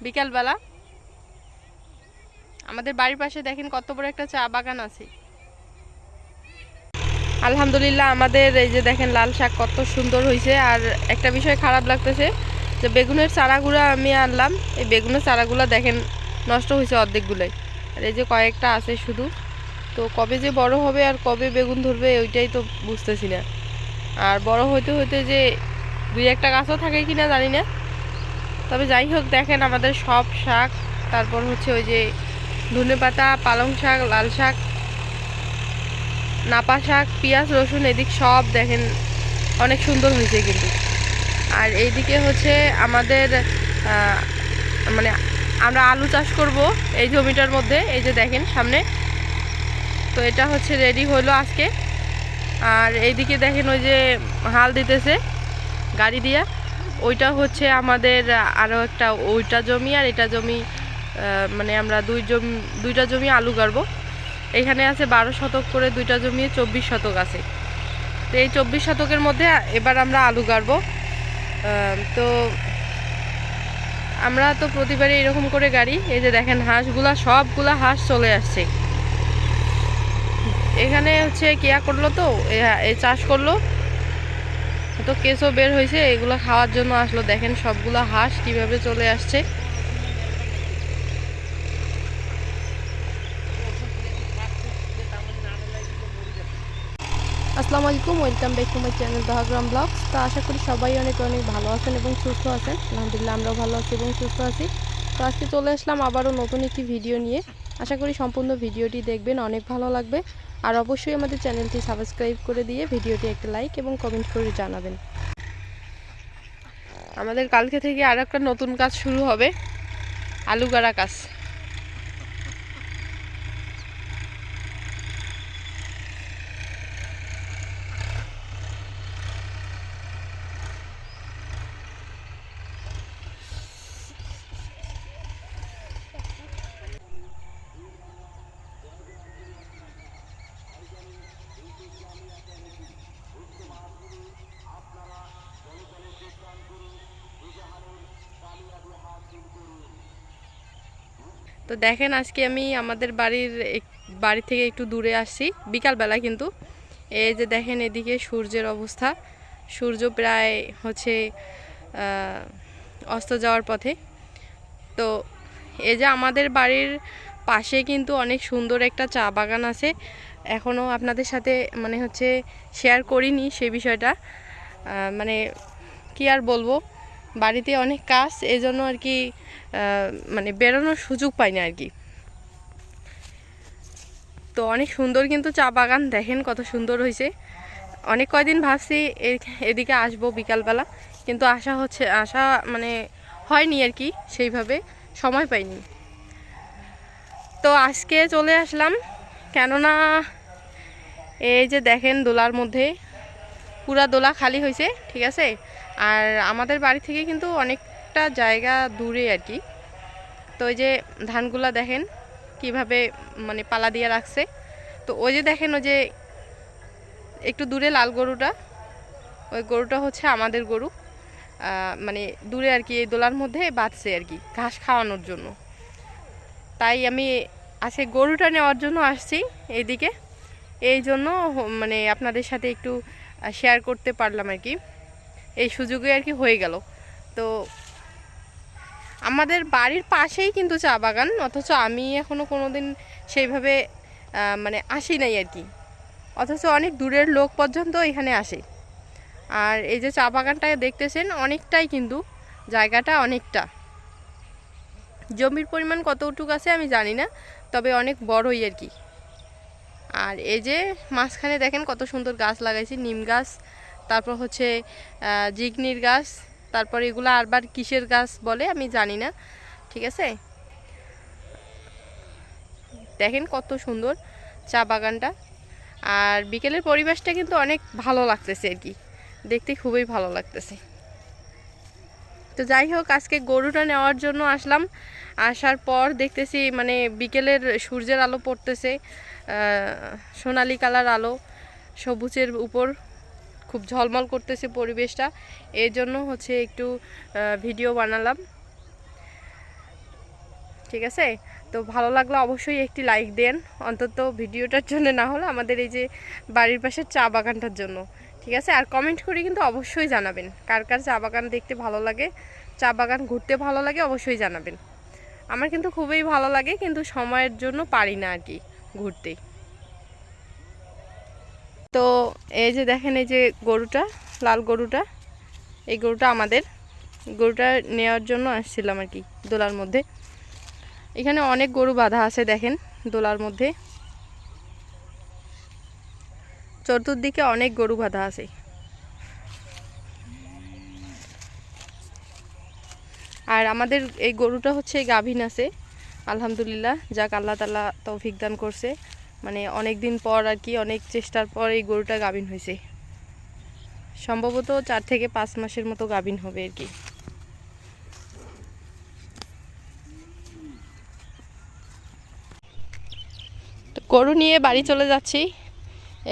বিকালবেলা। আমাদের বাড়ির পাশে দেখেন কত বড় একটা চা বাগান আছে। আলহামদুলিল্লাহ, আমাদের এই যে দেখেন লাল শাক কত সুন্দর হয়েছে আর একটা বিষয় খারাপ লাগতেছে যে বেগুনের চারাগুলো আমি আনলাম। এই বেগুনের চারাগুলো দেখেন নষ্ট হয়েছে অর্ধেকগুলোই। আর এই যে কয়েকটা আছে শুধু। তো কবে যে বড় হবে আর কবে বেগুন ধরবে ওইটাই তো বুঝতেছি না। আর বড় হইতে হইতে যে দুই একটা গাছও থাকে কিনা জানি না। তবে যাই হোক, দেখেন আমাদের সব শাক। তারপর হচ্ছে ওই যে ধনে পাতা, পালং শাক, লাল শাক, নাপা শাক, পেঁয়াজ, রসুন, এদিক সব দেখেন অনেক সুন্দর হয়েছে কিন্তু। আর এইদিকে হচ্ছে আমাদের মানে আমরা আলু চাষ করব এই জমিটার মধ্যে, এই যে দেখেন সামনে। তো এটা হচ্ছে রেডি হলো আজকে। আর এইদিকে দেখেন ওই যে হাল দিতেছে গাড়ি দিয়া। ওইটা হচ্ছে আমাদের আরও একটা ওইটা জমি আর এটা জমি মানে আমরা দুই জমি, দুইটা জমি আলু গাড়বো। এখানে আছে বারো শতক করে দুইটা জমি, চব্বিশ শতক আছে। তো এই চব্বিশ শতকের মধ্যে এবার আমরা আলু গাড়বো। তো আমরা তো প্রতিবারই এরকম করে গাড়ি। এই যে দেখেন হাঁসগুলা, সবগুলা হাঁস চলে আসছে। এখানে হচ্ছে কেয়া করল তো এ- চাষ করল। তো কেঁচো বের হয়েছে, এগুলো খাওয়ার জন্য আসলো। দেখেন সবগুলা হাঁস কীভাবে চলে আসছে। আসসালামু আলাইকুম, welcome back to my channel Dahagram vlogs. তো আশা করি সবাই অনেক অনেক ভালো আছেন এবং সুস্থ আছেন। আলহামদুলিল্লাহ, আমরাও ভালো আছি এবং সুস্থ আছি। তো আজকে চলে আসলাম আবারও নতুন একটি ভিডিও নিয়ে। আশা করি সম্পূর্ণ ভিডিওটি দেখবেন, অনেক ভালো লাগবে। আর অবশ্যই আমাদের চ্যানেলটি সাবস্ক্রাইব করে দিয়ে ভিডিওটি একটা লাইক এবং কমেন্ট করে জানাবেন। আমাদের কালকে থেকে আর একটা নতুন কাজ শুরু হবে আলু গাড়া কাজ। তো দেখেন, আজকে আমি আমাদের বাড়ির বাড়ি থেকে একটু দূরে আসছি, বিকালবেলা কিন্তু। এই যে দেখেন এদিকে সূর্যের অবস্থা। সূর্য প্রায় হচ্ছে অস্ত যাওয়ার পথে। তো এই যে আমাদের বাড়ির পাশে কিন্তু অনেক সুন্দর একটা চা বাগান আছে। এখনও আপনাদের সাথে মানে হচ্ছে শেয়ার করিনি সে বিষয়টা। মানে কি আর বলব? বাড়িতে অনেক কাজ এই জন্য আর কি মানে বেরোনোর সুযোগ পাই না আর কি। তো অনেক সুন্দর কিন্তু চা বাগান, দেখেন কত সুন্দর হয়েছে। অনেক কয়দিন ভাবছি এদিকে আসব বিকালবেলা, কিন্তু আসা হচ্ছে আসা মানে হয়নি আর কি, সেইভাবে সময় পাইনি। তো আজকে চলে আসলাম, কেননা এই যে দেখেন দোলার মধ্যে, পুরা দোলা খালি হয়েছে, ঠিক আছে? আর আমাদের বাড়ি থেকে কিন্তু অনেকটা জায়গা দূরে আর কি। তো ওই যে ধানগুলা দেখেন কীভাবে মানে পালা দিয়ে রাখছে। তো ওই যে দেখেন ওই যে একটু দূরে লাল গরুটা। ওই গরুটা হচ্ছে আমাদের গরু। মানে দূরে আর কি, এই দোলার মধ্যে বাঁধছে আর কি, ঘাস খাওয়ানোর জন্য। তাই আমি আজকে গরুটা নেওয়ার জন্য আসছি এইদিকে। এই জন্য মানে আপনাদের সাথে একটু শেয়ার করতে পারলাম আর কি। এই সুযোগে আর কি হয়ে গেল। তো আমাদের বাড়ির পাশেই কিন্তু চা বাগান, অথচ আমি এখনও কোনো দিন সেইভাবে মানে আসি নাই আর কি। অথচ অনেক দূরের লোক পর্যন্ত এখানে আসে। আর এই যে চা বাগানটা দেখতেছেন, অনেকটাই কিন্তু জায়গাটা অনেকটা। জমির পরিমাণ কতটুকু আছে আমি জানি না, তবে অনেক বড়ই আর কি। আর এই যে মাঝখানে দেখেন কত সুন্দর গাছ লাগাইছি, নিম গাছ তারপর হচ্ছে জিগনির গাছ, তারপর এগুলো আরবার কিসের গাছ বলে আমি জানি না, ঠিক আছে? দেখেন কত সুন্দর চা বাগানটা। আর বিকেলের পরিবেশটা কিন্তু অনেক ভালো লাগতেছে আর কি, দেখতে খুবই ভালো লাগতেছে। তো যাই হোক, আজকে গরুটা নেওয়ার জন্য আসলাম। আসার পর দেখতেছি মানে বিকেলের সূর্যের আলো পড়তেছে সোনালি কালার আলো, সবুজের উপর। খুব ঝলমল করতেছে পরিবেশটা। এর জন্য হচ্ছে একটু ভিডিও বানালাম। ঠিক আছে? তো ভালো লাগলে অবশ্যই একটি লাইক দেন। অন্তত ভিডিওটার জন্য না হলে আমাদের এই যে বাড়ির পাশের চা বাগানটার জন্য। ঠিক আছে? আর কমেন্ট করে কিন্তু অবশ্যই জানাবেন। কার কার চা বাগান দেখতে ভালো লাগে, চা বাগান ঘুরতে ভালো লাগে অবশ্যই জানাবেন। আমার কিন্তু খুবই ভালো লাগে, কিন্তু সময়ের জন্য পারি না আর কি ঘুরতে। তো এই যে দেখেন এই যে গরুটা, লাল গরুটা, এই গরুটা আমাদের। গরুটা নেওয়ার জন্য আসছিলাম আর কি দোলার মধ্যে। এখানে অনেক গরু বাঁধা আছে দেখেন দোলার মধ্যে। চতুর্দিকে অনেক গরু বাঁধা আছে। আর আমাদের এই গরুটা হচ্ছে গাভিন আছে। আলহামদুলিল্লাহ, যাক আল্লাহ তালা তৌফিক দান করছে। মানে অনেক দিন পর আর কি, অনেক চেষ্টার পর এই গরুটা গাভিন হয়েছে। সম্ভবত চার থেকে পাঁচ মাসের মতো গাভিন হবে আর কি। গরু নিয়ে বাড়ি চলে যাচ্ছি।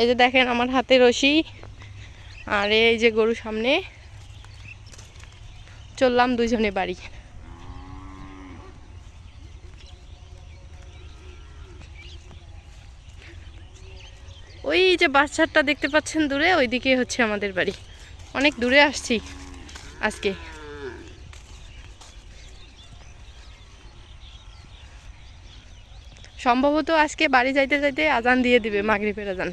এই যে দেখেন আমার হাতে রশি আর এই যে গরু সামনে। চললাম দুজনে বাড়ি। ওই যে বাচ্চারটা দেখতে পাচ্ছেন দূরে, ওইদিকে হচ্ছে আমাদের বাড়ি। অনেক দূরে আসছি আজকে। সম্ভবত আজকে বাড়ি যাইতে যাইতে আজান দিয়ে দিবে, মাগরিবের আজান।